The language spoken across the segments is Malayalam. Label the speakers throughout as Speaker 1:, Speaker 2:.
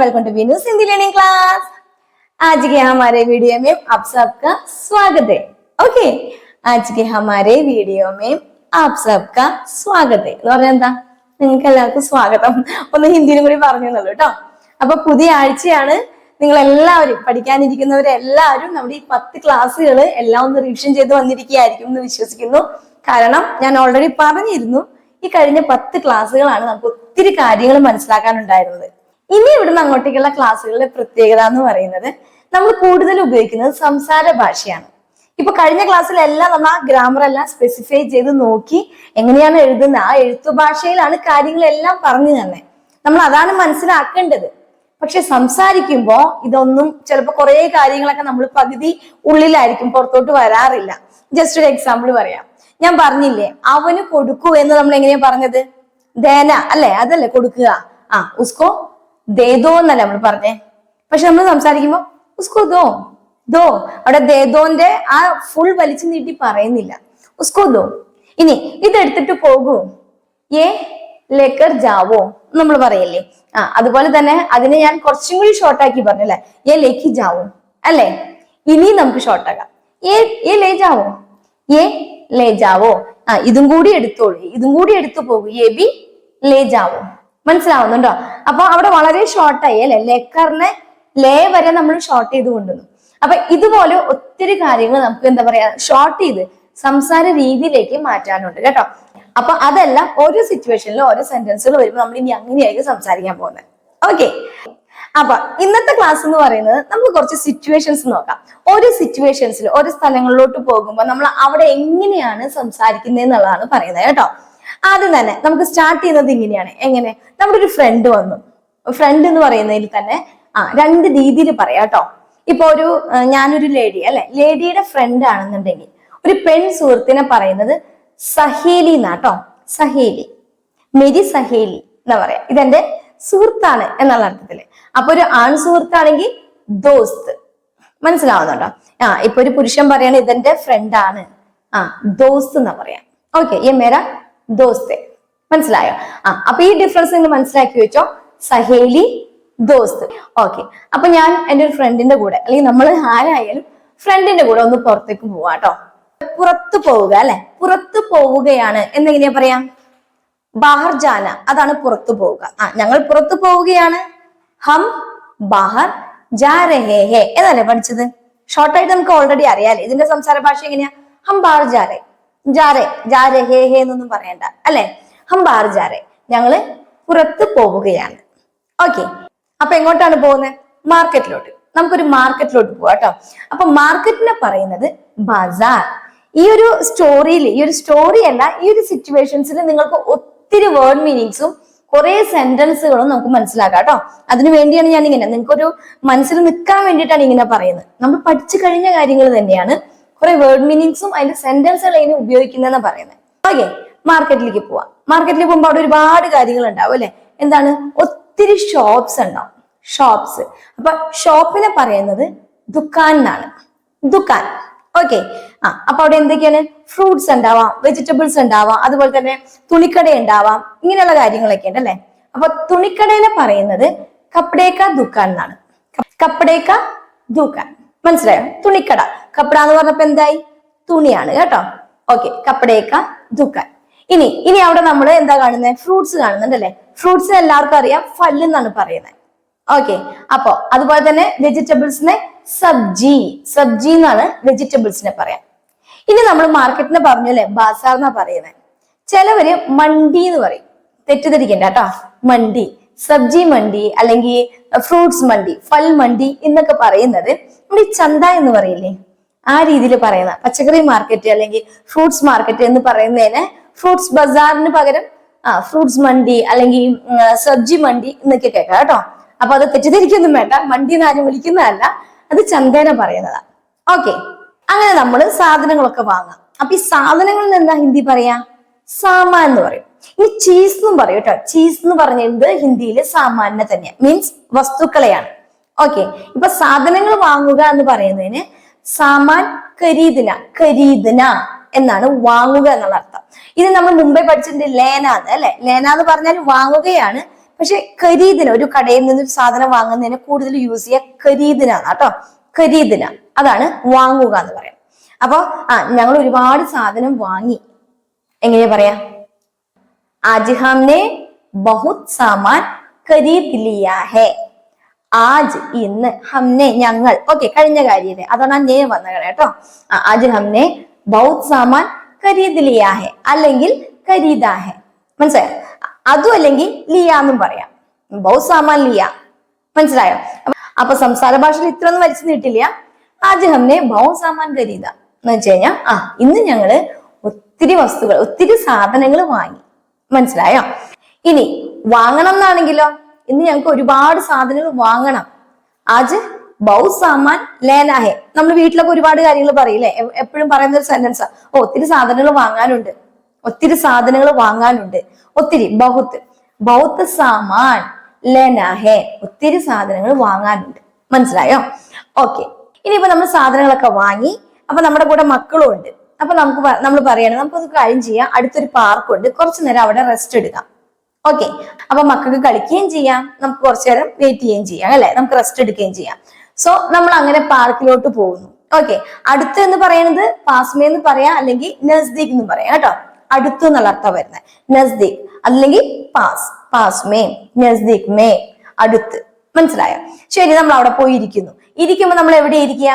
Speaker 1: welcome to Vinu's Hindi learning class आज के हमारे वीडियो में आप सबका स्वागत है ओके आज के हमारे वीडियो में आप सबका स्वागत है എന്ന് പറഞ്ഞാൽ എന്താ നിങ്ങൾക്ക് എല്ലാവർക്കും സ്വാഗതം ഒന്ന് ഹിന്ദിയിലും കൂടി പറഞ്ഞു എന്നുള്ളൂ കേട്ടോ അപ്പൊ പുതിയ ആഴ്ചയാണ് നിങ്ങൾ എല്ലാവരും പഠിക്കാനിരിക്കുന്നവരെല്ലാവരും നമ്മുടെ ഈ പത്ത് ക്ലാസ്സുകൾ എല്ലാം ഒന്ന് റിവിഷൻ ചെയ്ത് വന്നിരിക്കുകയായിരിക്കും എന്ന് വിശ്വസിക്കുന്നു കാരണം ഞാൻ ഓൾറെഡി പറഞ്ഞിരുന്നു ഈ കഴിഞ്ഞ പത്ത് ക്ലാസ്സുകളാണ് നമുക്ക് ഒത്തിരി കാര്യങ്ങൾ മനസ്സിലാക്കാനുണ്ടായിരുന്നത് ഇനി ഇവിടുന്ന് അങ്ങോട്ടേക്കുള്ള ക്ലാസ്സുകളിലെ പ്രത്യേകത എന്ന് പറയുന്നത് നമ്മൾ കൂടുതൽ ഉപയോഗിക്കുന്നത് സംസാര ഭാഷയാണ്. ഇപ്പൊ കഴിഞ്ഞ ക്ലാസ്സിലെല്ലാം നമ്മൾ ആ ഗ്രാമർ എല്ലാം സ്പെസിഫൈ ചെയ്ത് നോക്കി എങ്ങനെയാണ് എഴുതുന്നത് ആ എഴുത്തു ഭാഷയിലാണ് കാര്യങ്ങളെല്ലാം പറഞ്ഞു തന്നെ. നമ്മൾ അതാണ് മനസ്സിലാക്കേണ്ടത്. പക്ഷെ സംസാരിക്കുമ്പോൾ ഇതൊന്നും ചിലപ്പോൾ കുറേ കാര്യങ്ങളൊക്കെ നമ്മൾ പകുതി ഉള്ളിലായിരിക്കും പുറത്തോട്ട് വരാറില്ല. ജസ്റ്റ് ഒരു എക്സാമ്പിൾ പറയാം. ഞാൻ പറഞ്ഞില്ലേ അവന് കൊടുക്കൂ എന്ന് നമ്മൾ എങ്ങനെയാ പറഞ്ഞത്? ദേന അല്ലേ? അതല്ലേ കൊടുക്കുക. ആ ഉസ്കോ? ദേദോ എന്നല്ലേ നമ്മൾ പറഞ്ഞേ? പക്ഷെ നമ്മൾ സംസാരിക്കുമ്പോ ഉസ്കോ ദോ ദോ. അവിടെ ദേദോന്റെ ആ ഫുൾ വലിച്ചു നീട്ടി പറയുന്നില്ല. ഉസ്കോ ദോ. ഇനി ഇതെടുത്തിട്ട് പോകൂ. ഏ? ലേക്കർ ജാവോ നമ്മൾ പറയല്ലേ? ആ അതുപോലെ തന്നെ അതിനെ ഞാൻ കുറച്ചും കൂടി ഷോർട്ടാക്കി പറഞ്ഞല്ലേ? ഏ ലേക്ക് ജാവോ. അല്ലേ? ഇനി നമുക്ക് ഷോർട്ടാക്കാം ഏ ഏ ലേ ജാവോ? ഏ ലേ ജാവോ? ആ ഇതും കൂടി എടുത്തോളൂ. ഇതും കൂടി എടുത്തു പോകൂ. ഏ ബി? ലേ ജാവോ. മനസ്സിലാവുന്നുണ്ടോ? അപ്പൊ അവിടെ വളരെ ഷോർട്ടായി അല്ലെ? ലെക്കറിനെ ലേ വരെ നമ്മൾ ഷോർട്ട് ചെയ്ത് കൊണ്ടുവന്നു. അപ്പൊ ഇതുപോലെ ഒത്തിരി കാര്യങ്ങൾ നമുക്ക് എന്താ പറയാ ഷോർട്ട് ചെയ്ത് സംസാര രീതിയിലേക്ക് മാറ്റാനുണ്ട് കേട്ടോ. അപ്പൊ അതെല്ലാം ഓരോ സിറ്റുവേഷനിലും ഓരോ സെന്റൻസുകൾ വരുമ്പോൾ നമ്മൾ ഇനി അങ്ങനെയായിരിക്കും സംസാരിക്കാൻ പോകുന്നത്. ഓക്കെ അപ്പൊ ഇന്നത്തെ ക്ലാസ് എന്ന് പറയുന്നത് നമുക്ക് കുറച്ച് സിറ്റുവേഷൻസ് നോക്കാം. ഓരോ സിറ്റുവേഷൻസിൽ ഓരോ സ്ഥലങ്ങളിലോട്ട് പോകുമ്പോൾ നമ്മൾ അവിടെ എങ്ങനെയാണ് സംസാരിക്കുന്നത് എന്നുള്ളതാണ് പറയുന്നത് കേട്ടോ. ആദ്യം തന്നെ നമുക്ക് സ്റ്റാർട്ട് ചെയ്യുന്നത് ഇങ്ങനെയാണ്. എങ്ങനെ? നമ്മുടെ ഒരു ഫ്രണ്ട് വന്നു. ഫ്രണ്ട് എന്ന് പറയുന്നതിൽ തന്നെ ആ രണ്ട് രീതിയിൽ പറയാം കേട്ടോ. ഇപ്പൊ ഒരു ഞാനൊരു ലേഡി അല്ലെ? ലേഡിയുടെ ഫ്രണ്ട് ആണെന്നുണ്ടെങ്കിൽ ഒരു പെൺ സുഹൃത്തിനെ പറയുന്നത് സഹേലി എന്നാട്ടോ സഹേലി. മെരി സഹേലി എന്നാ പറയാ. ഇതെന്റെ സുഹൃത്താണ് എന്നുള്ള അർത്ഥത്തിൽ അപ്പൊ ഒരു ആൺ സുഹൃത്താണെങ്കിൽ ദോസ്ത്. മനസ്സിലാവുന്നുണ്ടോ? ആ ഇപ്പൊ ഒരു പുരുഷൻ പറയണ ഇതെന്റെ ഫ്രണ്ട് ആണ്. ആ ദോസ്ത് എന്ന് പറയാം. ഓക്കെ ഈ മേര ദോസ്ത്. മനസ്സിലായോ? ആ അപ്പൊ ഈ ഡിഫറൻസ് നിങ്ങൾ മനസ്സിലാക്കി വെച്ചോ? സഹേലി ദോസ്ത്. ഓക്കെ അപ്പൊ ഞാൻ എന്റെ ഒരു ഫ്രണ്ടിന്റെ കൂടെ അല്ലെങ്കിൽ നമ്മൾ ആരായാലും ഫ്രണ്ടിന്റെ കൂടെ ഒന്ന് പുറത്തേക്ക് പോവാ കേട്ടോ പുറത്തു പോവുക അല്ലെ? പുറത്തു പോവുകയാണ്. എന്നെങ്ങനെയാ പറയാ? ബാഹർ ജാന അതാണ് പുറത്തു പോവുക. ആ ഞങ്ങൾ പുറത്തു പോവുകയാണ്. ഹം ബാഹർ ജാ രഹേ ഹേ എന്നല്ലേ പഠിച്ചത്? ഷോർട്ടായിട്ട് നമുക്ക് ഓൾറെഡി അറിയാലേ ഇതിന്റെ സംസാര ഭാഷ എങ്ങനെയാ? ഹം ബാഹർ ജാരെ ജാരെ ഹേ ഹേ എന്നൊന്നും പറയണ്ട അല്ലെ? ഹം ബാഹർ ജാരെ ഞങ്ങൾ പുറത്ത് പോവുകയാണ്. ഓക്കെ അപ്പൊ എങ്ങോട്ടാണ് പോകുന്നത് മാർക്കറ്റിലോട്ട്. നമുക്കൊരു മാർക്കറ്റിലോട്ട് പോവാം കേട്ടോ. അപ്പൊ മാർക്കറ്റിനെ പറയുന്നത് ബസാർ. ഈ ഒരു സ്റ്റോറിയിൽ ഈ ഒരു സ്റ്റോറി അല്ല ഈ ഒരു സിറ്റുവേഷൻസിൽ നിങ്ങൾക്ക് ഒത്തിരി വേർഡ് മീനിങ്സും കുറെ സെന്റൻസുകളും നമുക്ക് മനസ്സിലാക്കാം കേട്ടോ. അതിനു വേണ്ടിയാണ് ഞാൻ ഇങ്ങനെ നിങ്ങൾക്കൊരു മനസ്സിൽ നിൽക്കാൻ വേണ്ടിയിട്ടാണ് ഇങ്ങനെ പറയുന്നത്. നമ്മൾ പഠിച്ചു കഴിഞ്ഞ കാര്യങ്ങൾ തന്നെയാണ് കുറെ വേർഡ് മീനിങ്സും അതിന്റെ സെന്റൻസുകൾ അതിന് ഉപയോഗിക്കുന്നതെന്ന് പറയുന്നത് ഓക്കെ മാർക്കറ്റിലേക്ക് പോവാം. മാർക്കറ്റിൽ പോകുമ്പോൾ അവിടെ ഒരുപാട് കാര്യങ്ങൾ ഉണ്ടാവും അല്ലെ? എന്താണ്? ഒത്തിരി ഷോപ്സ് ഉണ്ടാവും. ഷോപ്സ് അപ്പൊ ഷോപ്പിനെ പറയുന്നത് ദുക്കാൻ എന്നാണ് ദുക്കാൻ. ഓക്കെ ആ അപ്പൊ അവിടെ എന്തൊക്കെയാണ്? ഫ്രൂട്ട്സ് ഉണ്ടാവാം വെജിറ്റബിൾസ് ഉണ്ടാവാം അതുപോലെ തന്നെ തുണിക്കട ഉണ്ടാവാം ഇങ്ങനെയുള്ള കാര്യങ്ങളൊക്കെ ഉണ്ട് അല്ലെ? അപ്പൊ തുണിക്കടേനെ പറയുന്നത് കപ്പടേക്ക ദുക്കാൻ എന്നാണ് കപ്പടേക്ക ദുക്കാൻ. മനസ്സിലായോ? തുണിക്കട. കപ്പട എന്ന് പറഞ്ഞപ്പോ എന്തായി? തുണിയാണ് കേട്ടോ. ഓക്കെ കപ്പടേക്ക ദുക്കാൻ. ഇനി ഇനി അവിടെ നമ്മൾ എന്താ കാണുന്നത് ഫ്രൂട്ട്സ് കാണുന്നുണ്ട് അല്ലെ ഫ്രൂട്ട്സിന് എല്ലാവർക്കും അറിയാം ഫല്ല് എന്നാണ് പറയുന്നത്. ഓക്കെ അപ്പോ അതുപോലെ തന്നെ വെജിറ്റബിൾസിനെ സബ്ജി. സബ്ജി എന്നാണ് വെജിറ്റബിൾസിനെ പറയാം. ഇനി നമ്മൾ മാർക്കറ്റിനെ പറഞ്ഞു അല്ലെ ബാസാർ എന്നാ പറയുന്നത് ചിലവര് മണ്ടി എന്ന് പറയും. തെറ്റിദ്ധരിക്കണ്ട കേട്ടോ. മണ്ടി. സബ്ജി മണ്ടി അല്ലെങ്കിൽ ഫ്രൂട്ട്സ് മണ്ടി ഫൽ മണ്ടി എന്നൊക്കെ പറയുന്നത് നമ്മുടെ ചന്ത എന്ന് പറയില്ലേ? ആ രീതിയിൽ പറയുന്ന പച്ചക്കറി മാർക്കറ്റ് അല്ലെങ്കിൽ ഫ്രൂട്ട്സ് മാർക്കറ്റ് എന്ന് പറയുന്നതിന് ഫ്രൂട്ട്സ് ബസാറിന് പകരം ആ ഫ്രൂട്ട്സ് മണ്ടി അല്ലെങ്കിൽ സബ്ജി മണ്ടി എന്നൊക്കെ കേൾക്കാം കേട്ടോ. അപ്പൊ അത് തെറ്റിദ്ധരിക്കൊന്നും വേണ്ട. മണ്ടി എന്ന് ആരും വിളിക്കുന്നതല്ല. അത് ചന്തേനെ പറയുന്നതാ. ഓക്കെ. അങ്ങനെ നമ്മൾ സാധനങ്ങളൊക്കെ വാങ്ങാം. അപ്പൊ ഈ സാധനങ്ങളിൽ എന്താ ഹിന്ദി പറയാ? സാമാൻ എന്ന് പറയും. ഇനി ചീസ് എന്നും പറയും കേട്ടോ. ചീസ് എന്ന് പറഞ്ഞത് ഹിന്ദിയിൽ സാമാന്യ തന്നെയാണ് മീൻസ് വസ്തുക്കളെയാണ്. ഓക്കെ ഇപ്പൊ സാധനങ്ങൾ വാങ്ങുക എന്ന് പറയുന്നതിന് സാമാൻ കരീദന കരീദന എന്നാണ് വാങ്ങുക എന്നുള്ള അർത്ഥം. ഇത് നമ്മൾ മുമ്പേ പഠിച്ചിട്ടുണ്ട് ലേനാന്ന് അല്ലെ? ലേന എന്ന് പറഞ്ഞാൽ വാങ്ങുകയാണ്. പക്ഷെ കരീദന ഒരു കടയിൽ നിന്ന് ഒരു സാധനം വാങ്ങുന്നതിന് കൂടുതൽ യൂസ് ചെയ്യുക ഖരീദിനാണ് കേട്ടോ. കരീദന അതാണ് വാങ്ങുക എന്ന് പറയാം. അപ്പൊ ആ ഞങ്ങൾ ഒരുപാട് സാധനം വാങ്ങി. എങ്ങനെയാ പറയാ? ആജ് हमने ബഹുത് സാമാൻ ഖരീദ് ലിയാ ഹേ ആജ് ഇന്ന് ഹംനെ ഞങ്ങൾ ഓക്കെ കഴിഞ്ഞ കാര്യല്ലേ? അതാണ് ആ നേ വന്ന കേട്ടോ. ആജ് ഹംനെ ബൗത് സാമാൻ ഖരീദ് ലിയാ ഹെ അല്ലെങ്കിൽ ഖരീദാ ഹെ മനസ്സിലായോ? അതും അല്ലെങ്കിൽ ലിയ എന്നും പറയാം. ബൗത് സാമാൻ ലിയ. മനസ്സിലായോ? അപ്പൊ- സംസാര ഭാഷയിൽ ഇത്ര ഒന്നും വലിച്ചു നീട്ടില്ല. ആജ് ഹംനെ ബൗത് സാമാൻ ഖരീദ. എന്ന് വെച്ച് കഴിഞ്ഞാൽ ആ ഇന്ന് ഞങ്ങൾ ഒത്തിരി വസ്തുക്കൾ ഒത്തിരി സാധനങ്ങൾ വാങ്ങി. മനസ്സിലായോ? ഇനി വാങ്ങണം എന്നാണെങ്കിലോ? ഇന്ന് ഞങ്ങൾക്ക് ഒരുപാട് സാധനങ്ങൾ വാങ്ങണം. ആജ് ബൗ സാമാൻ ലേനാഹെ. നമ്മൾ വീട്ടിലൊക്കെ ഒരുപാട് കാര്യങ്ങൾ പറയില്ലേ എപ്പോഴും പറയുന്ന ഒരു സെന്റൻസാ ഓ ഒത്തിരി സാധനങ്ങൾ വാങ്ങാനുണ്ട്. ഒത്തിരി സാധനങ്ങൾ വാങ്ങാനുണ്ട്. ഒത്തിരി ബഹുത്ത് ബൗത്ത് സാമാൻ ലേനാഹെ. ഒത്തിരി സാധനങ്ങൾ വാങ്ങാനുണ്ട്. മനസ്സിലായോ? ഓക്കെ. ഇനിയിപ്പോ നമ്മൾ സാധനങ്ങളൊക്കെ വാങ്ങി അപ്പൊ നമ്മുടെ കൂടെ മക്കളും ഉണ്ട്. അപ്പൊ നമുക്ക് നമ്മൾ പറയണം നമുക്കൊരു കാര്യം ചെയ്യാം. അടുത്തൊരു പാർക്കുണ്ട് കുറച്ചു നേരം അവിടെ റെസ്റ്റ് എടുക്കാം. ഓക്കെ അപ്പൊ മക്കൾക്ക് കളിക്കുകയും ചെയ്യാം. നമുക്ക് കുറച്ചു നേരം വെയിറ്റ് ചെയ്യുകയും ചെയ്യാം അല്ലെ? നമുക്ക് റെസ്റ്റ് എടുക്കുകയും ചെയ്യാം. സോ നമ്മൾ അങ്ങനെ പാർക്കിലോട്ട് പോകുന്നു. ഓക്കെ അടുത്ത് എന്ന് പറയുന്നത് പാസ്മേ എന്ന് പറയാം അല്ലെങ്കിൽ നസ്ദീഖ് എന്ന് പറയാം കേട്ടോ. അടുത്ത് എന്നുള്ള അർത്ഥം വരുന്നത്. നസ്ദീഖ് അല്ലെങ്കിൽ പാസ് പാസ്മേ നസ്ദീഖ് മേ അടുത്ത്. മനസ്സിലായോ? ശരി നമ്മൾ അവിടെ പോയി ഇരിക്കുന്നു ഇരിക്കുമ്പോൾ നമ്മൾ എവിടെ ഇരിക്കുക?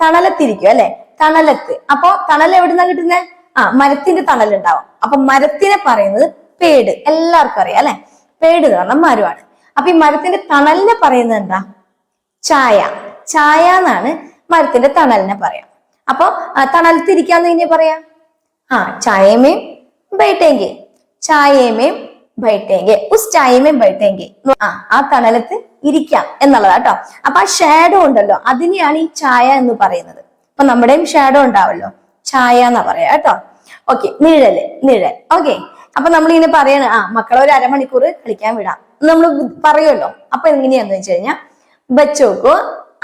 Speaker 1: തണലത്തിരിക്കും അല്ലെ? തണലത്ത്. അപ്പൊ തണൽ എവിടുന്നാ കിട്ടുന്നത് ആ മരത്തിന്റെ തണൽ ഉണ്ടാവും അപ്പൊ മരത്തിനെ പറയുന്നത് പേട്. എല്ലാവർക്കും അറിയാം അല്ലെ? പേട് എന്ന് പറഞ്ഞാൽ മരമാണ് അപ്പൊ ഈ മരത്തിന്റെ തണലിനെ പറയുന്നത് എന്താ? ചായ. ചായ എന്നാണ് മരത്തിന്റെ തണലിനെ പറയാം. അപ്പൊ തണലത്തിരിക്കാന്ന് ഇനി പറയാം? ആ ചായമേം ബൈട്ടേങ്കെ. ചായമേം ബൈട്ടേങ്കെ. ഉസ് ചായമേം ബൈട്ടേങ്കെ. ആ ആ തണലത്ത് ഇരിക്കാം എന്നുള്ളതാട്ടോ അപ്പൊ ആ ഷാഡോ ഉണ്ടല്ലോ അതിനെയാണ് ഈ ചായ എന്ന് പറയുന്നത്. അപ്പൊ നമ്മുടെയും ഷാഡോ ഉണ്ടാവല്ലോ. ഛായ എന്നാ പറയാ കേട്ടോ? ഓക്കെ നിഴൽ നിഴൽ. ഓക്കെ അപ്പൊ നമ്മൾ ഇങ്ങനെ പറയണ ആ മക്കളെ ഒരു അരമണിക്കൂർ കളിക്കാൻ വിടാം. നമ്മൾ പറയുമല്ലോ. അപ്പൊ എങ്ങനെയാന്ന് വെച്ച് കഴിഞ്ഞാൽ ബച്ചോക്കോ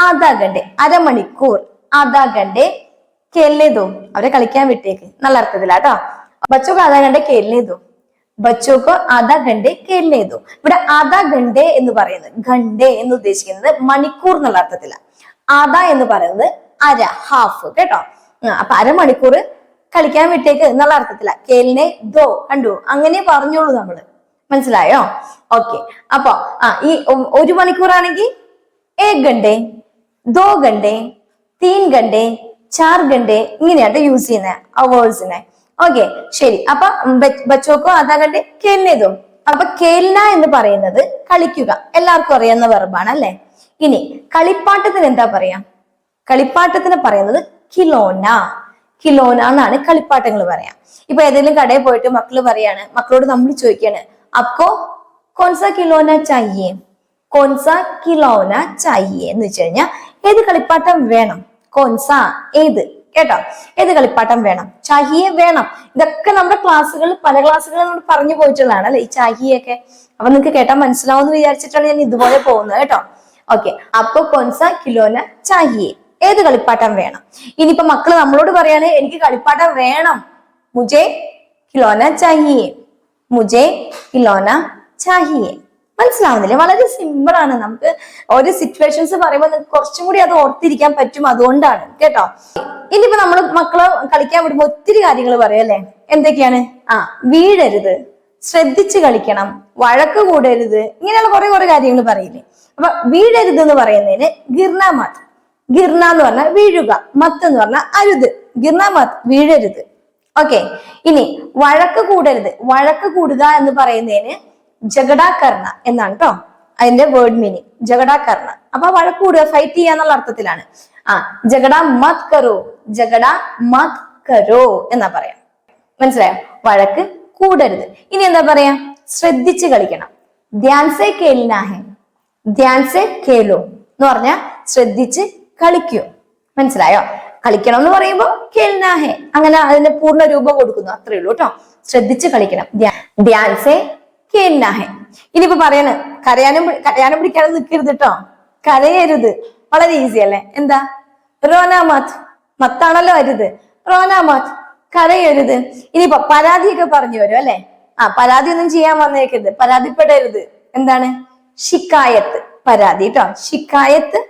Speaker 1: ആധാ ഗണ്ടെ അരമണിക്കൂർ ആധാ ഗണ്ടെ കേൾലേതോ? അവരെ കളിക്കാൻ വിട്ടേക്ക്. നല്ല അർത്ഥത്തിലാട്ടോ ബച്ചോക്കോ ആധാ ഗണ്ടെ കേൾലേതോ? ബച്ചോക്കോ ആധാ ഗണ്ടെ കേൾലേതോ? ഇവിടെ ആധാ ഗണ്ടെ എന്ന് പറയുന്നത് ഗണ്ടെ എന്ന് ഉദ്ദേശിക്കുന്നത് മണിക്കൂർ എന്നുള്ള അർത്ഥത്തില. ആധാ എന്ന് പറയുന്നത് അര ഹാഫ് കേട്ടോ. അപ്പൊ അരമണിക്കൂർ കളിക്കാൻ വിട്ടേക്ക് എന്നുള്ള അർത്ഥത്തില. കേലിനെ ദോ കണ്ടു. അങ്ങനെ പറഞ്ഞോളൂ നമ്മൾ. മനസ്സിലായോ? ഓക്കെ അപ്പൊ ആ ഈ ഒരു മണിക്കൂറാണെങ്കിൽ ഏക് ഗണ്ടേ ദോ ഗണ്ടേ തീൻ ഗണ്ടേ ചാർ ഗണ്ടേ ഇങ്ങനെയാണ് യൂസ് ചെയ്യുന്നത് ആ വേർഡ്സിനെ ഓക്കെ ശരി. അപ്പൊ ബച്ചോക്കോ അതാ ഗണ്ടേ ദോ. അപ്പൊ കേൽന എന്ന് പറയുന്നത് കളിക്കുക. എല്ലാവർക്കും അറിയാവുന്ന വെർബാണ് അല്ലെ ഇനി കളിപ്പാട്ടത്തിന് എന്താ പറയാ? കളിപ്പാട്ടത്തിന് പറയുന്നത് കിലോന. കിലോന എന്നാണ് കളിപ്പാട്ടങ്ങൾ പറയാം. ഇപ്പൊ ഏതെങ്കിലും കടയിൽ പോയിട്ട് മക്കൾ പറയാണ് മക്കളോട് നമ്മൾ ചോദിക്കാണ് അപ്പോ കോൺസ കിലോന ചായേ കോൺസ കിലോന ചായേ എന്ന് വെച്ച് കഴിഞ്ഞാൽ ഏത് കളിപ്പാട്ടം വേണം? കോൺസ ഏത്? കേട്ടോ? ഏത് കളിപ്പാട്ടം വേണം? ചാഹിയെ വേണം. ഇതൊക്കെ നമ്മുടെ ക്ലാസ്സുകളിൽ പല ക്ലാസ്സുകളിൽ നമ്മൾ പറഞ്ഞു പോയിട്ടുള്ളതാണ് അല്ലെ? ഈ ചാഹിയൊക്കെ അപ്പൊ നിങ്ങൾക്ക് കേട്ടാൽ മനസ്സിലാവും എന്ന് വിചാരിച്ചിട്ടാണ് ഞാൻ ഇതുപോലെ പോകുന്നത് കേട്ടോ. ഓക്കെ. അപ്പൊ കൊൻസ കിലോന ചാഹിയെ ഏത് കളിപ്പാട്ടം വേണം? ഇനിയിപ്പോ മക്കൾ നമ്മളോട് പറയാണ് എനിക്ക് കളിപ്പാട്ടം വേണം. മുജെ കിലോന ചാഹിയെ. മുജെ കിലോന ചാഹിയെ. മനസ്സിലാവുന്നില്ലേ? വളരെ സിമ്പിൾ ആണ്. നമുക്ക് ഓരോ സിറ്റുവേഷൻസ് പറയുമ്പോൾ കുറച്ചും കൂടി അത് ഓർത്തിരിക്കാൻ പറ്റും അതുകൊണ്ടാണ്. കേട്ടോ? ഇനിയിപ്പോ നമ്മൾ മക്കളെ കളിക്കാൻ വിടുമ്പോൾ ഒത്തിരി കാര്യങ്ങൾ പറയല്ലേ എന്തൊക്കെയാണ്? ആ വീഴരുത്. ശ്രദ്ധിച്ച് കളിക്കണം. വഴക്ക് കൂടരുത്. ഇങ്ങനെയുള്ള കുറെ കുറെ കാര്യങ്ങൾ പറയില്ലേ? അപ്പൊ വീഴരുത് എന്ന് പറയുന്നതിന് ഗിർണ മത് ഗിർണ എന്ന് പറഞ്ഞാൽ വീഴുക മത്ത് എന്ന് പറഞ്ഞാൽ അരുത്. ഗിർണ മത്ത് വീഴരുത്. ഓക്കെ ഇനി വഴക്ക് കൂടരുത്. വഴക്ക് കൂടുക എന്ന് പറയുന്നതിന് ജഗടാകർണ എന്നാണ് കേട്ടോ അതിന്റെ വേർഡ് മീനിങ് ജഗടാകർണ അപ്പൊ വഴക്ക് കൂടുക ഫൈറ്റ് ചെയ്യാന്നുള്ള അർത്ഥത്തിലാണ്. ആ ജഗട മത് കറോ ജഗട മത് കരോ എന്നാ പറയാം. മനസ്സിലായോ? വഴക്ക് കൂടരുത്. ഇനി എന്താ പറയാ? ശ്രദ്ധിച്ച് കളിക്കണം. ധ്യാൻസെ കേലിനാഹെ. ധ്യാൻസെ കേലോ എന്ന് പറഞ്ഞാൽ ശ്രദ്ധിച്ച് കളിക്കൂ. മനസ്സിലായോ? കളിക്കണം എന്ന് പറയുമ്പോൾ കേൽനാഹെ അങ്ങനെ അതിന് പൂർണ രൂപം കൊടുക്കുന്നു. അത്രേ ഉള്ളൂ കേട്ടോ. ശ്രദ്ധിച്ച് കളിക്കണം. ധ്യാൻസേ കേൽനാഹെ ഇനിയിപ്പോ പറയണ് കരയാനും കരയാനും പിടിക്കാനും നിൽക്കരുത് കേട്ടോ. കരയരുത്. വളരെ ഈസി അല്ലേ? എന്താ? റോനാമാത് മത്താണല്ലോ അരുത്. റോനാമാത് കരയരുത്. ഇനിയിപ്പോ പരാതിയൊക്കെ പറഞ്ഞു വരും അല്ലെ? ആ പരാതി ഒന്നും ചെയ്യാൻ വന്നേക്കരുത്. പരാതിപ്പെടരുത്. എന്താണ്? ഷിക്കായത്ത് പരാതി കേട്ടോ. ഷിക്കായത്ത്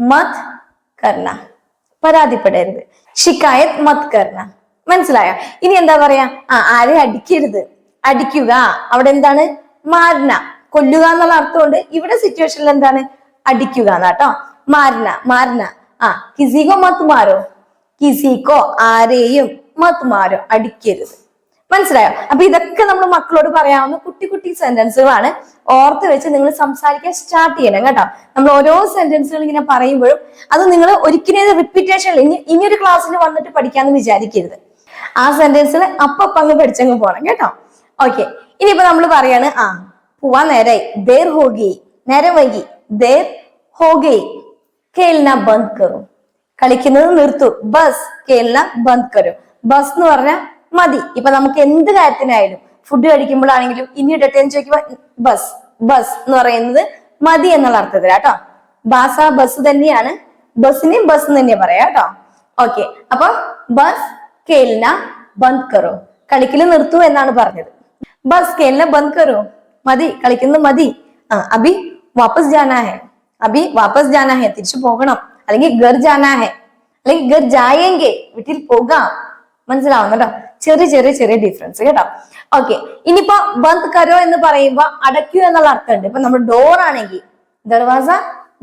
Speaker 1: മത് കർണ. പരാതിപ്പെടരുത്. ഷിക്കായത് മത് കർണ. മനസ്സിലായോ? ഇനി എന്താ പറയാ? ആ ആരെ അടിക്കരുത്. അടിക്കുക. അവിടെ എന്താണ്? മാരണ കൊല്ലുക എന്നുള്ള അർത്ഥമുണ്ട്. ഇവിടെ സിറ്റുവേഷനിൽ എന്താണ്? അടിക്കുക എന്നാട്ടോ മാരണ മാരണ ആ കിസിക്കോ മത്ത് മാറോ? കിസിക്കോ ആരെയും മത്ത് മാറോ? അടിക്കരുത്. മനസ്സിലായോ? അപ്പൊ ഇതൊക്കെ നമ്മൾ മക്കളോട് പറയാവുന്ന കുട്ടി കുട്ടി സെന്റൻസുകളാണ് ഓർത്ത് വെച്ച് നിങ്ങൾ സംസാരിക്കാൻ സ്റ്റാർട്ട് ചെയ്യണം കേട്ടോ. നമ്മൾ ഓരോ സെന്റൻസുകൾ ഇങ്ങനെ പറയുമ്പോഴും അത് നിങ്ങൾ ഒരിക്കലും റിപ്പീറ്റേഷൻ ഇനി ഇനി ഒരു ക്ലാസ്സിൽ വന്നിട്ട് പഠിക്കാന്ന് വിചാരിക്കരുത്. ആ സെന്റൻസിൽ അപ്പം അങ്ങ് പഠിച്ചങ്ങ് പോണം കേട്ടോ. ഓക്കെ ഇനിയിപ്പോ നമ്മൾ പറയാണ് ആ പോവാ നേരായി. ദേർ ഹോഗി. നേരം വൈകി. ദേർ ഹോഗി. കേൾന ബന്ദ് കറും. കളിക്കുന്നത് നിർത്തു. ബസ് കേൾന ബന്ദ് കരും ബസ് എന്ന് പറഞ്ഞാൽ മതി. ഇപ്പൊ നമുക്ക് എന്ത് കാര്യത്തിനായാലും ഫുഡ് കഴിക്കുമ്പോഴാണെങ്കിലും ഇനി ഇടട്ടെ എന്ന് ചോദിക്കുമ്പോ ബസ് ബസ് എന്ന് പറയുന്നത് മതി എന്നുള്ള അർത്ഥത്തിലാ കേട്ടോ ബാസ ബസ് തന്നെയാണ്. ബസ്സിനെയും ബസ് തന്നെ പറയാം കേട്ടോ ഓക്കെ അപ്പൊ ബസ് കേലിന ബന്ദ് കറോ. കളിക്കൽ നിർത്തൂ എന്നാണ് പറഞ്ഞത്. ബസ് കേലിന ബന്ദ് കറോ. മതി. കളിക്കുന്നത് മതി. ആ അഭി വാപ്പസ് ജാനാ ഹെ അഭി വാപ്പസ് ജാനാ ഹെ തിരിച്ചു പോകണം. അല്ലെങ്കിൽ ഗർ ജാനാ ഹെ അല്ലെങ്കിൽ ഗർ ജായെങ്കിൽ വീട്ടിൽ പോകാം. മനസ്സിലാവുന്നുണ്ടോ? ചെറിയ ചെറിയ ചെറിയ ഡിഫറൻസ് കേട്ടോ. ഓക്കെ ഇനിയിപ്പോ ബന്ദ് കരോ എന്ന് പറയുമ്പോ അടയ്ക്കൂ എന്നുള്ള അർത്ഥമുണ്ട്. ഇപ്പൊ നമ്മൾ ഡോർ ആണെങ്കിൽ ദർവാസ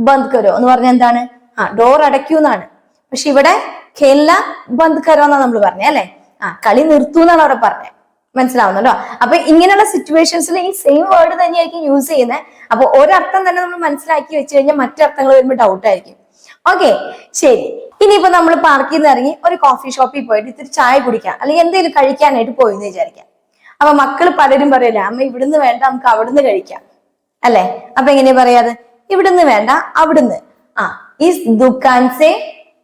Speaker 1: ബന്ദ് കരോ എന്ന് പറഞ്ഞ എന്താണ്? ആ ഡോർ അടയ്ക്കൂ എന്നാണ്. പക്ഷെ ഇവിടെ ഖേല ബന്ദ് കരോ എന്നാണ് നമ്മൾ പറഞ്ഞേ അല്ലെ? ആ കളി നിർത്തൂ എന്നാണ് അവിടെ പറഞ്ഞത് മനസ്സിലാവുന്നുണ്ടോ? അപ്പൊ ഇങ്ങനെയുള്ള സിറ്റുവേഷൻസിൽ ഈ സെയിം വേർഡ് തന്നെയായിരിക്കും യൂസ് ചെയ്യുന്നത് അപ്പൊ ഒരർത്ഥം തന്നെ നമ്മൾ മനസ്സിലാക്കി വെച്ച് കഴിഞ്ഞാൽ മറ്റർത്ഥങ്ങൾ വരുമ്പോൾ ഡൗട്ട് ആയിരിക്കും. ഓക്കെ ശരി. ഇനിയിപ്പോ നമ്മൾ പാർക്കിൽ നിന്ന് ഇറങ്ങി ഒരു കോഫി ഷോപ്പിൽ പോയിട്ട് ഇത്തിരി ചായ കുടിക്കാം. അല്ലെങ്കിൽ എന്തെങ്കിലും കഴിക്കാനായിട്ട് പോയി എന്ന് വിചാരിക്കാം. അപ്പൊ മക്കൾ പലരും പറയല്ലേ അമ്മ ഇവിടുന്ന് വേണ്ട നമുക്ക് അവിടുന്ന് കഴിക്കാം. അല്ലെ? അപ്പൊ എങ്ങനെയാ പറയാത് ഇവിടുന്ന് വേണ്ട അവിടുന്ന്. ആ ഇസ് ദുക്കാൻ സെ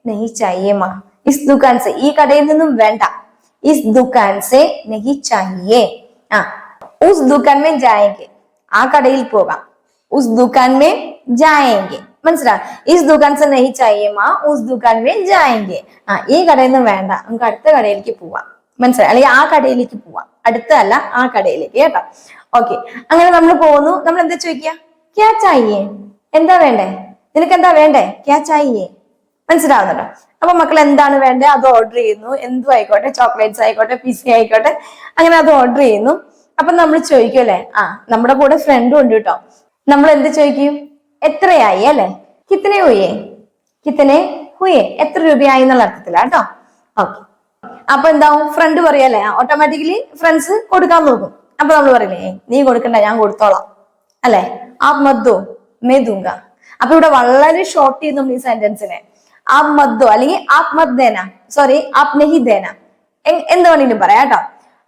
Speaker 1: നെഹി ചായേമാ ഇസ് ദുക്കാൻ സെ ഈ കടയിൽ നിന്നും വേണ്ട. ഇസ് ദുക്കാൻ സെ നെഹി ചായേ ആ ഉസ് ദുഖാൻമേ ജായെങ്കിൽ ആ കടയിൽ പോകാം. ഉസ് ദുഖാൻമേ മേ ജായെങ്കിൽ മനസ്സിലാ ഇസ് ദുക്കാൻ സെ നെഹി ഉസ് ദുഖാൻ മേ ജായെങ്കിൽ ആ ഈ കടയിൽ നിന്ന് വേണ്ട. നമുക്ക് അടുത്ത കടയിലേക്ക് പോവാം. മനസ്സിലായി? അല്ലെങ്കിൽ ആ കടയിലേക്ക് പോവാം. അടുത്തല്ല ആ കടയിലേക്ക് കേട്ടോ? ഓക്കെ. അങ്ങനെ നമ്മൾ പോകുന്നു നമ്മൾ എന്താ ചോദിക്കുക ക്യാ ചായേ എന്താ വേണ്ടേ? നിനക്ക് എന്താ വേണ്ടേ? ക്യാ ചായേ മനസ്സിലാവുന്നുണ്ടോ? അപ്പൊ മക്കൾ എന്താണ് വേണ്ടത് അത് ഓർഡർ ചെയ്യുന്നു. എന്തും ആയിക്കോട്ടെ ചോക്ലേറ്റ്സ് ആയിക്കോട്ടെ പിസ ആയിക്കോട്ടെ അങ്ങനെ അത് ഓർഡർ ചെയ്യുന്നു. അപ്പൊ നമ്മൾ ചോദിക്കും അല്ലെ? ആ നമ്മുടെ കൂടെ ഫ്രണ്ടും ഉണ്ട് കേട്ടോ. നമ്മൾ എന്ത് ചോദിക്കും? എത്രയായി അല്ലെ? കിത്തനെ ഹുയേ കിത്തനെ ഹുയേ എത്ര രൂപയായി എന്നുള്ള അർത്ഥത്തിലാ കേട്ടോ. ഓക്കെ അപ്പൊ എന്താവും? ഫ്രണ്ട് പറയല്ലേ ഓട്ടോമാറ്റിക്കലി ഫ്രണ്ട്സ് കൊടുക്കാൻ നോക്കും. അപ്പൊ നമ്മൾ പറയില്ലേ "ഏയ്, നീ കൊടുക്കണ്ട ഞാൻ കൊടുത്തോളാം. അല്ലെ? ആ മദ്ദോ മേ ദൂങ്ക അപ്പൊ ഇവിടെ വളരെ ഷോർട്ട് ചെയ്യുന്നു ഈ സെന്റൻസിനെ ആ മദ്ദോ അല്ലെങ്കിൽ ആപ് മത് ദേന സോറി ആപ് നെഹി ദേന എ- എന്ത് വേണമെങ്കിലും പറയാം കേട്ടോ.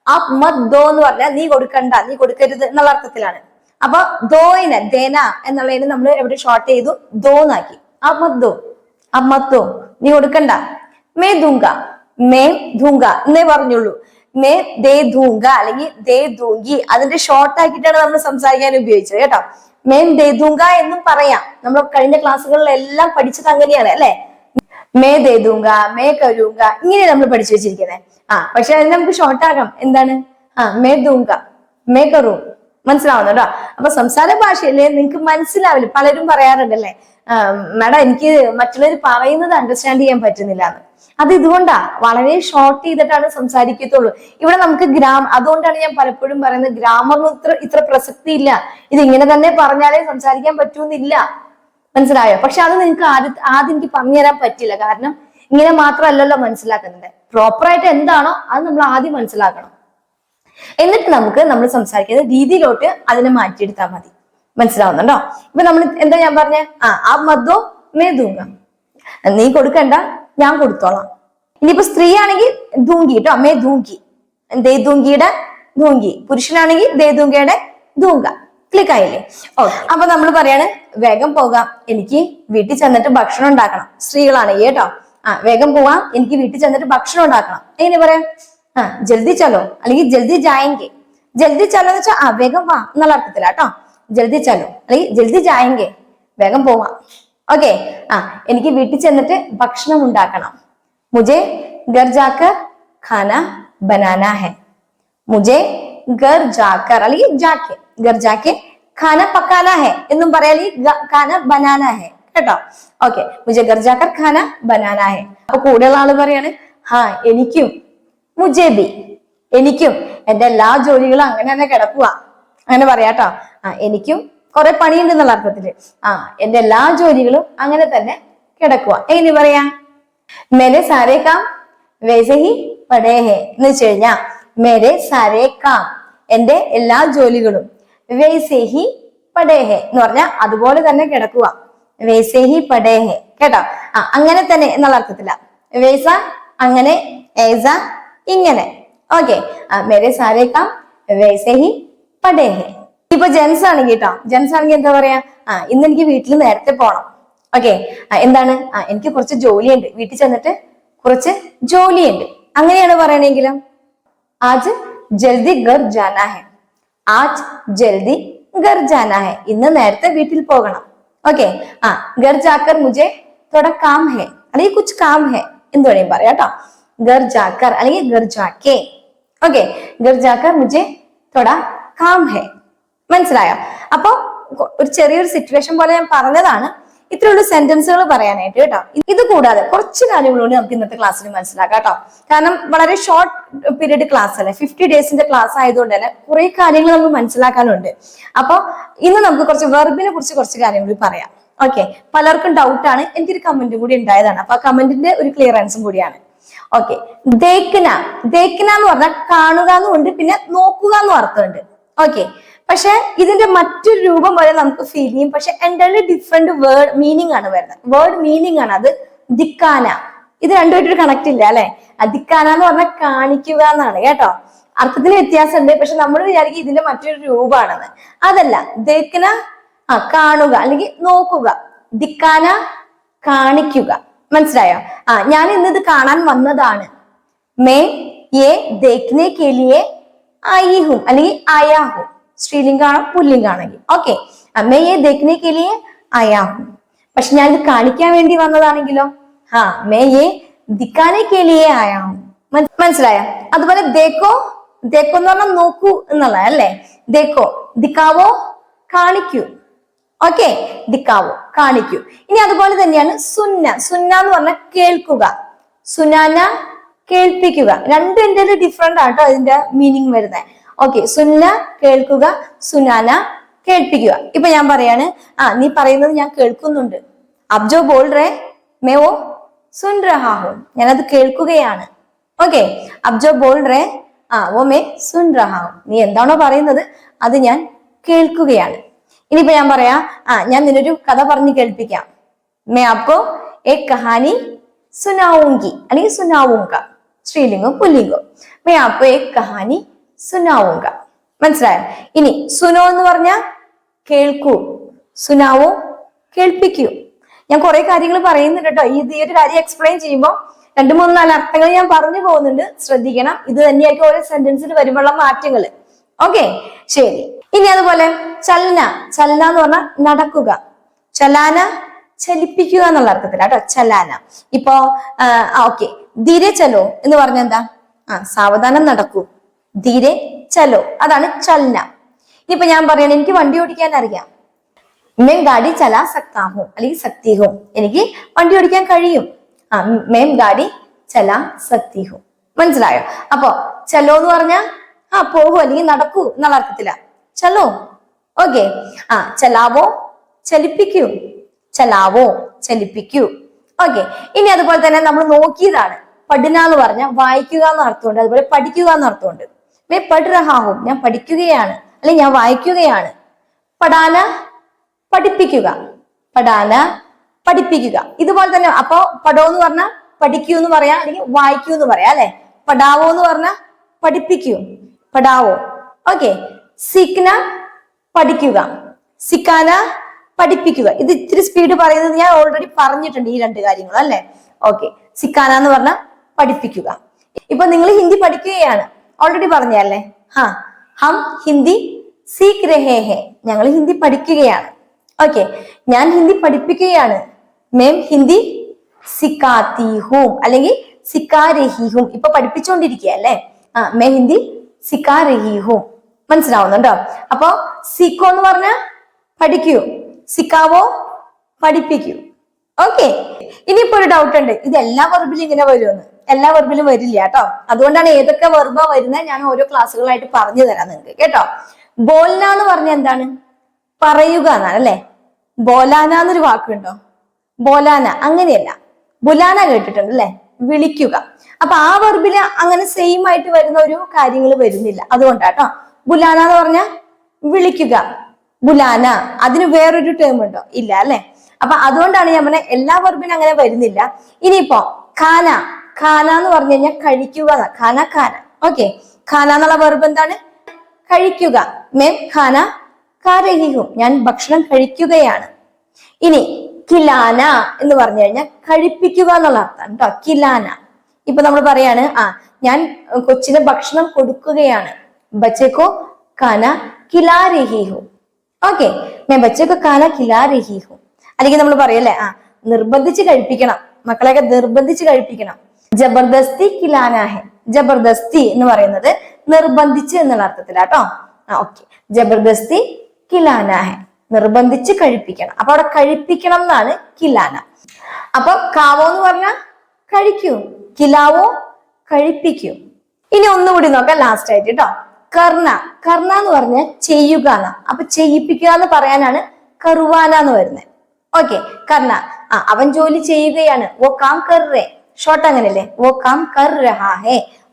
Speaker 1: ആപ് മത് ദോ എന്ന് പറഞ്ഞാൽ നീ കൊടുക്കണ്ട നീ കൊടുക്കരുത് എന്നുള്ള അർത്ഥത്തിലാണ്. അപ്പൊ ദോയിന് ദേന എന്നുള്ളതിന് നമ്മൾ എവിടെ ഷോർട്ട് ചെയ്തു? ദോന്നാക്കി അമ്മത്തോ ദോ നീ കൊടുക്കണ്ട. മേ ദൂങ്ക മേ ധൂങ്ക എന്നേ പറഞ്ഞുള്ളൂ. മേ ദേ ധൂങ്ക അല്ലെങ്കിൽ ദേ ധൂങ്കി അതിന്റെ ഷോർട്ട് ആക്കിയിട്ടാണ് നമ്മൾ സംസാരിക്കാൻ ഉപയോഗിച്ചത് കേട്ടോ. മേം ദേ ധൂങ്ക എന്നും പറയാം. നമ്മൾ കഴിഞ്ഞ ക്ലാസ്സുകളിലെല്ലാം പഠിച്ചത് അങ്ങനെയാണ് അല്ലെ? മേ ദേ ദൂങ്ക മേ കരൂങ്ക ഇങ്ങനെ നമ്മൾ പഠിച്ചു വെച്ചിരിക്കുന്നത്. ആ പക്ഷെ അതിന് നമുക്ക് ഷോർട്ട് ആകാം എന്താണ്? ആ മേ ദൂങ്ക മേ കറൂ മനസ്സിലാവുന്നുണ്ടോ? അപ്പൊ സംസാര ഭാഷയിൽ നിങ്ങൾക്ക് മനസ്സിലാവില്ല. പലരും പറയാറുണ്ടല്ലേ മാഡം എനിക്ക് മറ്റുള്ളവർ പറയുന്നത് അണ്ടർസ്റ്റാൻഡ് ചെയ്യാൻ പറ്റുന്നില്ല എന്ന് അത് ഇതുകൊണ്ടാ വളരെ ഷോർട്ട് ചെയ്തിട്ടാണ് സംസാരിക്കത്തുള്ളൂ. ഇവിടെ നമുക്ക് ഗ്രാമ അതുകൊണ്ടാണ് ഞാൻ പലപ്പോഴും പറയുന്നത് ഗ്രാമറിന് ഇത്ര ഇത്ര പ്രസക്തി ഇല്ല. ഇത് ഇങ്ങനെ തന്നെ പറഞ്ഞാലേ സംസാരിക്കാൻ പറ്റൂന്നില്ല. മനസ്സിലായോ? പക്ഷെ അത് നിങ്ങൾക്ക് ആദ്യം ആദ്യം എനിക്ക് പറഞ്ഞു തരാൻ പറ്റില്ല. കാരണം ഇങ്ങനെ മാത്രമല്ലല്ലോ മനസ്സിലാക്കുന്നത്. പ്രോപ്പറായിട്ട് എന്താണോ അത് നമ്മൾ ആദ്യം മനസ്സിലാക്കണം. എന്നിട്ട് നമുക്ക് നമ്മൾ സംസാരിക്കുന്ന രീതിയിലോട്ട് അതിനെ മാറ്റിയെടുത്താൽ മതി. മനസ്സിലാവുന്നുണ്ടോ? ഇപ്പൊ നമ്മൾ എന്താ ഞാൻ പറഞ്ഞ? ആ ആ മദ്വോ മേ ദൂങ്ക നീ കൊടുക്കണ്ട ഞാൻ കൊടുത്തോളാം. ഇനിയിപ്പോ സ്ത്രീ ആണെങ്കിൽ ധൂങ്കി കേട്ടോ മേ ധൂങ്കി ദേ ധൂങ്കിയുടെ ധൂങ്കി പുരുഷനാണെങ്കിൽ ദേ ധൂങ്കയുടെ ധൂങ്ക ക്ലിക്ക് ആയില്ലേ? ഓ അപ്പൊ നമ്മൾ പറയാണ് വേഗം പോകാം. എനിക്ക് വീട്ടിൽ ചെന്നിട്ട് ഭക്ഷണം ഉണ്ടാക്കണം. സ്ത്രീകളാണ് കേട്ടോ? ആ വേഗം പോവാം. എനിക്ക് വീട്ടിൽ ചെന്നിട്ട് ഭക്ഷണം ഉണ്ടാക്കണം. എങ്ങനെ പറയാം? ആ ജൽദി ചലോ. അല്ലെങ്കിൽ ജൽദി ജായെങ്കിൽ ജൽദി ചലോ എന്ന് വെച്ചാൽ ആ വേഗം വാ എന്നുള്ള അർത്ഥത്തിലാ കേട്ടോ ജൽദി ചലോ. അല്ലെങ്കിൽ ജൽദി ജായെങ്കിൽ വേഗം പോവാം. ഓക്കെ. ആ എനിക്ക് വീട്ടിൽ ചെന്നിട്ട് ഭക്ഷണം ഉണ്ടാക്കണം. മുജെ ഗർ ജാക്കർ ഖാന ബനാന ഹെ. മുജെ ഗർ ജാക്കർ അല്ലെങ്കിൽ ജാക്കെ. ഗർ ജാക്കെ ഖാന പക്കാന ഹെ എന്നും പറയാൽ ഖാന ബനാന ഹെ. കേട്ടോ? ഓക്കെ. മുജെ ഗർജാക്കർ ഖാന ബനാന ഹെ. അപ്പൊ കൂടെയുള്ള ആൾ പറയാണ് ഹാ എനിക്കും മുജേബി. എനിക്കും എന്റെ എല്ലാ ജോലികളും അങ്ങനെ തന്നെ കിടക്കുക അങ്ങനെ പറയാട്ടോ. ആ എനിക്കും കുറെ പണിയുണ്ട് എന്നുള്ള അർത്ഥത്തിൽ ആ എന്റെ എല്ലാ ജോലികളും അങ്ങനെ തന്നെ കിടക്കുക എങ്ങനെ പറയാ? മേരെ സാരേ കാം വൈസെ ഹി പടേ ഹെ എന്ന് വെച്ച് കഴിഞ്ഞാ മേരെ സാരേ കാം എന്റെ എല്ലാ ജോലികളും വേസഹി പടേഹേ എന്ന് പറഞ്ഞാൽ അതുപോലെ തന്നെ കിടക്കുക വേസഹി പടേഹേ. കേട്ടോ? ആ അങ്ങനെ തന്നെ എന്നുള്ള അർത്ഥത്തില. വേസ അങ്ങനെ ഇങ്ങനെ. ഓക്കെ മേരെ സാരേക്കാം പടേ ഹെ ഇപ്പൊ ജെൻസ് ആണെങ്കിൽ കേട്ടോ ജെൻസ് ആണെങ്കിൽ എന്താ പറയാ? ആ ഇന്ന് എനിക്ക് വീട്ടിൽ നേരത്തെ പോണം. ഓക്കെ എന്താണ്? ആ എനിക്ക് കുറച്ച് ജോലിയുണ്ട്. വീട്ടിൽ ചെന്നിട്ട് കുറച്ച് ജോലിയുണ്ട്. അങ്ങനെയാണ് പറയണെങ്കിലും. ആജ് ജൽദി ഗർ ജാനാ ഹെ. ആജ് ജൽദി ഗർ ജാനാ ഹെ. ഇന്ന് നേരത്തെ വീട്ടിൽ പോകണം. ഓക്കെ ആ ഗർ ജാക്കർ മുജെ തുടക്കാം ഹെ. അല്ലെങ്കിൽ കുച്ച് കാം ഹെ. എന്ത് വേണേലും പറയാം കേട്ടോ ഗർ ജാക്കർ അല്ലെങ്കിൽ ഗർ जाके ഓക്കെ ഗർ ജാക്കർ മുജെ തൊട കാം ഹെ മനസ്സിലായോ അപ്പൊ ഒരു ചെറിയൊരു സിറ്റുവേഷൻ പോലെ ഞാൻ പറഞ്ഞതാണ് ഇത്രയുള്ള സെന്റൻസുകൾ പറയാനായിട്ട് കേട്ടോ. ഇത് കൂടാതെ കുറച്ച് കാര്യങ്ങളുണ്ട് നമുക്ക് ഇന്നത്തെ ക്ലാസ്സിൽ മനസ്സിലാക്കാം കേട്ടോ. കാരണം വളരെ ഷോർട്ട് പീരീഡ് ക്ലാസ് അല്ലേ? ഫിഫ്റ്റി ഡേയ്സിന്റെ ക്ലാസ് ആയതുകൊണ്ട് തന്നെ കുറെ കാര്യങ്ങൾ നമുക്ക് മനസ്സിലാക്കാനുണ്ട്. അപ്പൊ ഇന്ന് നമുക്ക് കുറച്ച് വെർബിനെ കുറിച്ച് കുറച്ച് കാര്യങ്ങൾ പറയാം. ഓക്കെ പലർക്കും ഡൗട്ടാണ് എനിക്കൊരു കമന്റ് കൂടി ഉണ്ടായതാണ്. അപ്പൊ ആ കമന്റിന്റെ ഒരു ക്ലിയറൻസും കൂടിയാണ്. ഓക്കെ ദേക്കന. ദേക്കന എന്ന് പറഞ്ഞാൽ കാണുക എന്നുണ്ട് പിന്നെ നോക്കുക എന്നും അർത്ഥമുണ്ട്. ഓക്കെ പക്ഷെ ഇതിന്റെ മറ്റൊരു രൂപം പോലെ നമുക്ക് ഫീൽ ചെയ്യും. പക്ഷെ എന്റെ ഡിഫറെന്റ് വേർഡ് മീനിങ് ആണ് വരുന്നത്. വേർഡ് മീനിങ് ആണ് അത് ദിക്കാന. ഇത് രണ്ടുമായിട്ടൊരു കണക്ട് ഇല്ല അല്ലെ? ദിക്കാന എന്ന് പറഞ്ഞാൽ കാണിക്കുക എന്നാണ് കേട്ടോ? അർത്ഥത്തിൽ വ്യത്യാസമുണ്ട് പക്ഷെ നമ്മൾ വിചാരിക്കും ഇതിന്റെ മറ്റൊരു രൂപമാണെന്ന്. അതല്ല ദേക്കന ആ കാണുക അല്ലെങ്കിൽ നോക്കുക. ദിക്കാന കാണിക്കുക. മനസ്സിലായോ? ആ ഞാൻ ഇന്നിത് കാണാൻ വന്നതാണ്. മേ യെ ദേഖ്നെ കെ ലിയെ അല്ലെങ്കിൽ ആയാ സ്ത്രീലിംഗാണോ പുല്ലിംഗാണെങ്കിൽ ഓക്കെ. മേ യെ ദേഖ്നെ കെ ലിയെ പക്ഷെ ഞാൻ ഇത് കാണിക്കാൻ വേണ്ടി വന്നതാണെങ്കിലോ? ഹാ മേ യെ ദിക്കാനെ കെ ലിയെ മനസ്സിലായോ? അതുപോലെ ദേക്കോ ദേക്കോ എന്ന് പറഞ്ഞാൽ നോക്കൂ എന്നുള്ള അല്ലേ ദേക്കോ ദിക്കാവോ കാണിക്കൂ. ഓക്കെ ദിക്കാവോ കാണിക്കൂ. ഇനി അതുപോലെ തന്നെയാണ് സുന്ന. സുന്ന എന്ന് പറഞ്ഞാൽ കേൾക്കുക. സുനാന കേൾപ്പിക്കുക. രണ്ടും എന്റെ ഡിഫറെന്റ് ആട്ടോ അതിന്റെ മീനിങ് വരുന്നത് ഓക്കെ സുന്ന കേൾക്കുക സുനാന കേൾപ്പിക്കുക. ഇപ്പൊ ഞാൻ പറയാണ് ആ നീ പറയുന്നത് ഞാൻ കേൾക്കുന്നുണ്ട്. അബ്ജോ ബോൾ റേ മേ ഓ സുൻ ഞാനത് കേൾക്കുകയാണ്. ഓക്കെ അബ്ജോ ബോൾ റേ ആ ഓ മേ സുൻ നീ എന്താണോ പറയുന്നത് അത് ഞാൻ കേൾക്കുകയാണ്. ഇനിയിപ്പോ ഞാൻ പറയാ ആ ഞാൻ നിന്നൊരു കഥ പറഞ്ഞു കേൾപ്പിക്കാം. മേ ആപ്കോ എ കഹാനി സുനാവുങ്കി അല്ലെങ്കിൽ സുനാവുങ്ക സ്ത്രീലിംഗം പുല്ലിംഗം. മേ ആപ്കോ എ കഹാനി സുനാവുങ്ക. മനസ്സിലായോ? ഇനി സുനോ എന്ന് പറഞ്ഞ കേൾക്കൂ സുനാവോ കേൾപ്പിക്കൂ. ഞാൻ കുറെ കാര്യങ്ങൾ പറയുന്നുണ്ട് കേട്ടോ. ഇത് ഈ ഒരു കാര്യം എക്സ്പ്ലെയിൻ ചെയ്യുമ്പോൾ രണ്ട് മൂന്ന് നാല് അർത്ഥങ്ങൾ ഞാൻ പറഞ്ഞു പോകുന്നുണ്ട്. ശ്രദ്ധിക്കണം. ഇത് തന്നെയായിരിക്കും ഓരോ സെന്റൻസിൽ വരുമ്പോഴുള്ള മാറ്റങ്ങൾ ഓക്കെ ശരി. ഇനി അതുപോലെ ചലന. ചലന എന്ന് പറഞ്ഞാൽ നടക്കുക. ചലാന ചലിപ്പിക്കുക എന്നുള്ള അർത്ഥത്തില കേട്ടോ ചലാന. ഇപ്പോ ഓക്കെ. ധീരെ ചലോ എന്ന് പറഞ്ഞ എന്താ? ആ സാവധാനം നടക്കൂ. ധീരെ ചലോ. അതാണ് ചലന. ഇനിയിപ്പോ ഞാൻ പറയണ എനിക്ക് വണ്ടി ഓടിക്കാൻ അറിയാം. മേം ഗാഡി ചലാ സക്താഹോ അല്ലെങ്കിൽ സക്തിഹോ. എനിക്ക് വണ്ടി ഓടിക്കാൻ കഴിയും. ആ മേം ഗാഡി ചലാ സക്തിഹോ. മനസ്സിലായോ? അപ്പോ ചലോ എന്ന് പറഞ്ഞാ ആ പോകൂ അല്ലെങ്കിൽ നടക്കൂ എന്നുള്ള അർത്ഥത്തില. ചലോ. ഓക്കെ ആ ചലാവോ? ചലിപ്പിക്കൂ. ചലാവോ? ചലിപ്പിക്കൂ. ഓക്കെ ഇനി അതുപോലെ തന്നെ നമ്മൾ നോക്കിയതാണ്. പഠന എന്ന് പറഞ്ഞാൽ വായിക്കുക എന്ന് അർത്ഥമുണ്ട്. അതുപോലെ പഠിക്കുക എന്ന് അർത്ഥമുണ്ട്. മേ പഠ് ഞാൻ പഠിക്കുകയാണ്. അല്ലെങ്കിൽ ഞാൻ വായിക്കുകയാണ്. പടാന പഠിപ്പിക്കുക. പടാന പഠിപ്പിക്കുക. ഇതുപോലെ തന്നെ അപ്പോ പടോ എന്ന് പറഞ്ഞാൽ പഠിക്കൂ എന്ന് പറയാം അല്ലെങ്കിൽ വായിക്കൂ എന്ന് പറയാം അല്ലെ? പടാവോ എന്ന് പറഞ്ഞാൽ പഠിപ്പിക്കൂ. പടാവോ ഓക്കെ സിക്ന പഠിക്കുക. സിക്കാന പഠിപ്പിക്കുക. ഇത് ഇത്തിരി സ്പീഡ് പറയുന്നത് ഞാൻ ഓൾറെഡി പറഞ്ഞിട്ടുണ്ട് ഈ രണ്ട് കാര്യങ്ങൾ അല്ലെ? ഓക്കെ സിക്കാന എന്ന് പറഞ്ഞാൽ പഠിപ്പിക്കുക. ഇപ്പൊ നിങ്ങൾ ഹിന്ദി പഠിക്കുകയാണ്. ഓൾറെഡി പറഞ്ഞല്ലേ? ഹാ. ഹം ഹിന്ദി സീഖ് രഹേ ഹെ ഞങ്ങൾ ഹിന്ദി പഠിക്കുകയാണ്. ഓക്കെ ഞാൻ ഹിന്ദി പഠിപ്പിക്കുകയാണ്. മേം ഹിന്ദി സിക്കാത്തി ഹൂം അല്ലെങ്കിൽ സിക്കാ രഹി ഇപ്പൊ പഠിപ്പിച്ചുകൊണ്ടിരിക്കുക അല്ലേ? ആ മേ ഹിന്ദി സിക്കാ രഹി മനസ്സിലാവുന്നുണ്ടോ? അപ്പോ സിക്കോ എന്ന് പറഞ്ഞ പഠിക്കൂ. സിക്കാവോ പഠിപ്പിക്കൂ. ഓക്കെ. ഇനിയിപ്പോ ഒരു ഡൗട്ട് ഉണ്ട്. ഇത് എല്ലാ വെർബിലും ഇങ്ങനെ വരുമെന്ന് എല്ലാ വെർബിലും വരില്ല കേട്ടോ. അതുകൊണ്ടാണ് ഏതൊക്കെ വെർബാ വരുന്നത് ഞാൻ ഓരോ ക്ലാസ്സുകളായിട്ട് പറഞ്ഞു തരാം നിങ്ങൾക്ക് കേട്ടോ? ബോൽന എന്ന് പറഞ്ഞ എന്താണ്? പറയുക എന്നാണ് അല്ലെ? ബോലാന എന്നൊരു വാക്കുണ്ടോ? ബോലാന. അങ്ങനെയല്ല. ബുലാന കേട്ടിട്ടുണ്ട് അല്ലെ? വിളിക്കുക. അപ്പൊ ആ വെർബിൽ അങ്ങനെ സെയിം ആയിട്ട് വരുന്ന ഒരു കാര്യങ്ങൾ വരുന്നില്ല. അതുകൊണ്ടാട്ടോ ബുലാന എന്ന് പറഞ്ഞ വിളിക്കുക. ബുലാന. അതിന് വേറൊരു ടേം ഉണ്ടോ? ഇല്ല അല്ലെ? അപ്പൊ അതുകൊണ്ടാണ് ഞാൻ പറഞ്ഞ എല്ലാ വെർബിനും അങ്ങനെ വരുന്നില്ല. ഇനിയിപ്പോ ഖാന. ഖാന എന്ന് പറഞ്ഞു കഴിഞ്ഞാൽ കഴിക്കുക ഖാന ഖാന. ഓക്കെ. ഖാന എന്നുള്ള വെർബ് എന്താണ്? കഴിക്കുക. മേം ഖാന കാരഹിഹും ഞാൻ ഭക്ഷണം കഴിക്കുകയാണ്. ഇനി കിലാന എന്ന് പറഞ്ഞു കഴിഞ്ഞാൽ കഴിപ്പിക്കുക എന്നുള്ള അർത്ഥം കേട്ടോ കിലാന. ഇപ്പൊ നമ്മൾ പറയാണ് ആ ഞാൻ കൊച്ചിന് ഭക്ഷണം കൊടുക്കുകയാണ്. ബച്ചക്കോ खाना खिला रही ഹും ഓക്കെ ഞാൻ ബച്ചൊക്കെ കാല കിലാ രഹി ഹും അല്ലെങ്കിൽ നമ്മൾ പറയല്ലേ ആ നിർബന്ധിച്ച് കഴിപ്പിക്കണം മക്കളെയൊക്കെ നിർബന്ധിച്ച് കഴിപ്പിക്കണം ജബർദസ്തി കിലാനാഹെ ജബർദസ്തി എന്ന് പറയുന്നത് നിർബന്ധിച്ച് എന്നുള്ള അർത്ഥത്തിലാട്ടോ ആ ഓക്കെ ജബർദസ്തി കിലാനാഹെ നിർബന്ധിച്ച് കഴിപ്പിക്കണം. അപ്പൊ അവിടെ കഴിപ്പിക്കണം എന്നാണ് കിലാന. അപ്പൊ കാവോ എന്ന് പറഞ്ഞാൽ കഴിക്കൂ കിലാവോ കഴിപ്പിക്കൂ. ഇനി ഒന്നുകൂടി നോക്കാം ലാസ്റ്റ് ആയിട്ട് കേട്ടോ കർണ. കർണ എന്ന് പറഞ്ഞാൽ ചെയ്യുക എന്നാ. അപ്പൊ ചെയ്യിപ്പിക്കുക എന്ന് പറയാനാണ് കറുവാന എന്ന് വരുന്നത് ഓക്കെ കർണ. ആ അവൻ ജോലി ചെയ്യുകയാണ്. ഓ കാം കർറേ ഷോർട്ട് അങ്ങനല്ലേ? ഓ കാം കർ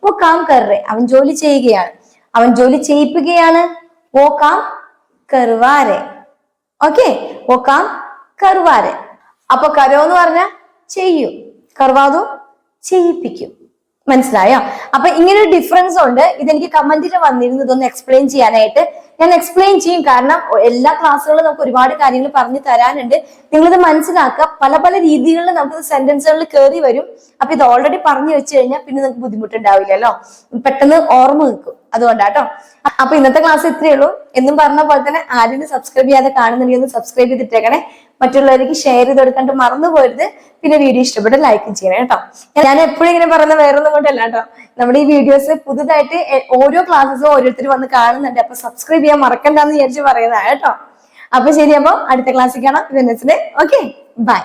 Speaker 1: ഓ കാം കർറേ അവൻ ജോലി ചെയ്യുകയാണ്. അവൻ ജോലി ചെയ്യിപ്പിക്കുകയാണ്. ഓ കാം കറുവാരെ. ഓക്കെ ഓ കാം കറുവാരെ. അപ്പൊ കരോ എന്ന് പറഞ്ഞ ചെയ്യൂ. കർവാദോ ചെയ്യിപ്പിക്കും. മനസ്സിലായോ? അപ്പൊ ഇങ്ങനെ ഒരു ഡിഫറൻസ് ഉണ്ട്. ഇതെനിക്ക് കമന്റിൽ വന്നിരുന്നു ഇതൊന്ന് എക്സ്പ്ലെയിൻ ചെയ്യാനായിട്ട്. ഞാൻ എക്സ്പ്ലെയിൻ ചെയ്യും. കാരണം എല്ലാ ക്ലാസ്സുകളിലും നമുക്ക് ഒരുപാട് കാര്യങ്ങൾ പറഞ്ഞു തരാനുണ്ട്. നിങ്ങളിത് മനസ്സിലാക്കുക. പല പല രീതികളിൽ നമുക്ക് സെന്റൻസുകളിൽ കയറി വരും. അപ്പൊ ഇത് ഓൾറെഡി പറഞ്ഞു വെച്ച് കഴിഞ്ഞാൽ പിന്നെ നിങ്ങൾക്ക് ബുദ്ധിമുട്ടുണ്ടാവില്ലല്ലോ. പെട്ടെന്ന് ഓർമ്മ നിൽക്കും. അതുകൊണ്ടാട്ടോ അപ്പൊ ഇന്നത്തെ ക്ലാസ് ഇത്രയേ ഉള്ളൂ. എന്നും പറഞ്ഞ പോലെ തന്നെ ആരും സബ്സ്ക്രൈബ് ചെയ്യാതെ കാണുന്നുണ്ടെങ്കിൽ ഒന്ന് സബ്സ്ക്രൈബ് ചെയ്തിട്ടേക്കണേ. മറ്റുള്ളവർക്ക് ഷെയർ ചെയ്ത് കൊടുക്കാണ്ട് മറന്നു പോരുത്. പിന്നെ വീഡിയോ ഇഷ്ടപ്പെട്ട് ലൈക്ക് ചെയ്യണം കേട്ടോ. ഞാൻ എപ്പോഴും ഇങ്ങനെ പറയുന്ന വേറൊന്നും കൊണ്ടല്ല കേട്ടോ. നമ്മുടെ ഈ വീഡിയോസ് പുതുതായിട്ട് ഓരോ ക്ലാസ്സും ഓരോരുത്തർ വന്ന് കാണുന്നുണ്ട്. അപ്പൊ സബ്സ്ക്രൈബ് ചെയ്യാൻ മറക്കണ്ടെന്ന് വിചാരിച്ച് പറയുന്നതാണ് കേട്ടോ. അപ്പൊ ശരി അപ്പൊ അടുത്ത ക്ലാസ്സിൽ കാണാം. Okay bye